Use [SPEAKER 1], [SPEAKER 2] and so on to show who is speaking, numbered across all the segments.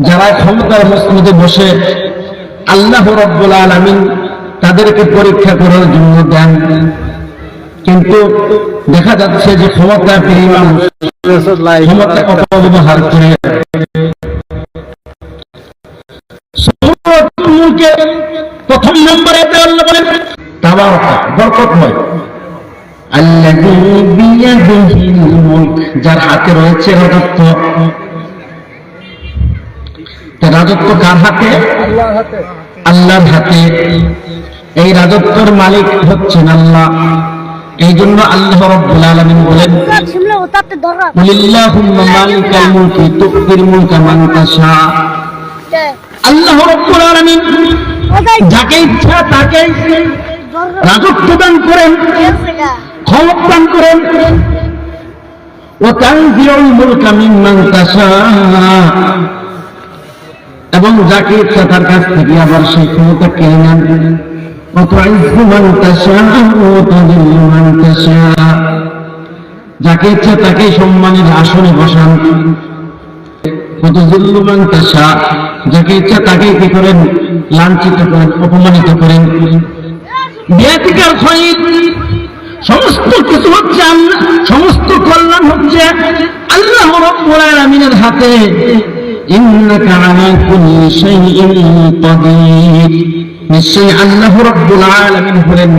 [SPEAKER 1] যারা ক্ষমতার মসজিদে বসে আল্লাহ রব্বুল আলামিন তাদেরকে পরীক্ষা করার জন্য দেন। কিন্তু দেখা যাচ্ছে যে ক্ষমতা পেয়ে ক্ষমতা অপব্যবহার করে। প্রথম নম্বরে বরকতময় যার হাতে রয়েছে তা রাজত্ব কার হাতে? আল্লাহর হাতে। এই রাজত্বের মালিক হচ্ছেন আল্লাহ। এই জন্য আল্লাহ রব্বুল আলামিন বলেন, কুলিল্লাহুম্মা মালিকাল মুলকি তুতিল মুলকা মান তাশা। আল্লাহ রব্বুল আলামিন যাকে ইচ্ছা তাকে রাজত্ব দান করেন, ক্ষমতা দান করেন। ও তানজিউল মুলকা মিম্মান তাশা। এবং যাকে ইচ্ছা তার কাছ থেকে আবার সেই ক্ষমতা কেড়ে নেন? যাকে ইচ্ছে তাকে সম্মানের আসনে বসান। কত কতজুল্লুমান তাসা যাকে ইচ্ছা তাকে কি করেন? লাঞ্ছিত করেন অপমানিত করেন। বিয়াতিকার সহিত সমস্ত কিছু হচ্ছে সমস্ত কল্যাণ হচ্ছে আল্লাহ রব্বুল আলামিনের হাতে। ইন্নাকা আলা কুল্লি শাইইন কাদির। নিশ্চয়ই আল্লাহ রাব্বুল হলেন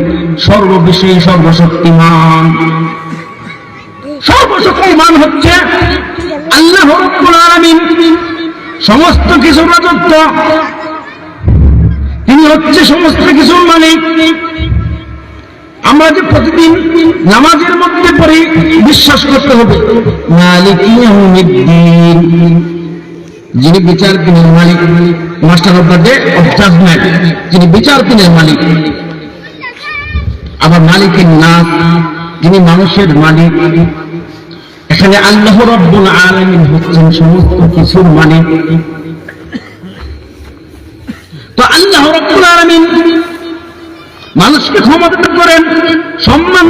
[SPEAKER 1] সর্বশক্তিমান। সর্বশক্তিমান হচ্ছে আল্লাহ রাব্বুল সমস্ত কিছু রাজত্ব। তিনি হচ্ছে সমস্ত কিছুর মালিক। আমরা যে প্রতিদিন নামাজের মধ্যে পড়ি বিশ্বাস করতে হবে, মালিক যিনি বিচার দিনের মালিক, master of the day of judgement, যিনি বিচার দিনের মালিক। আবার মালিকের নাস যিনি মানুষের মালিক। এখানে আল্লাহ রব্বুল আলামিন হচ্ছেন সমস্ত কিছুর মালিক। তো আল্লাহ রব্বুল আলামিন মানুষকে ক্ষমতা করেন, সম্মান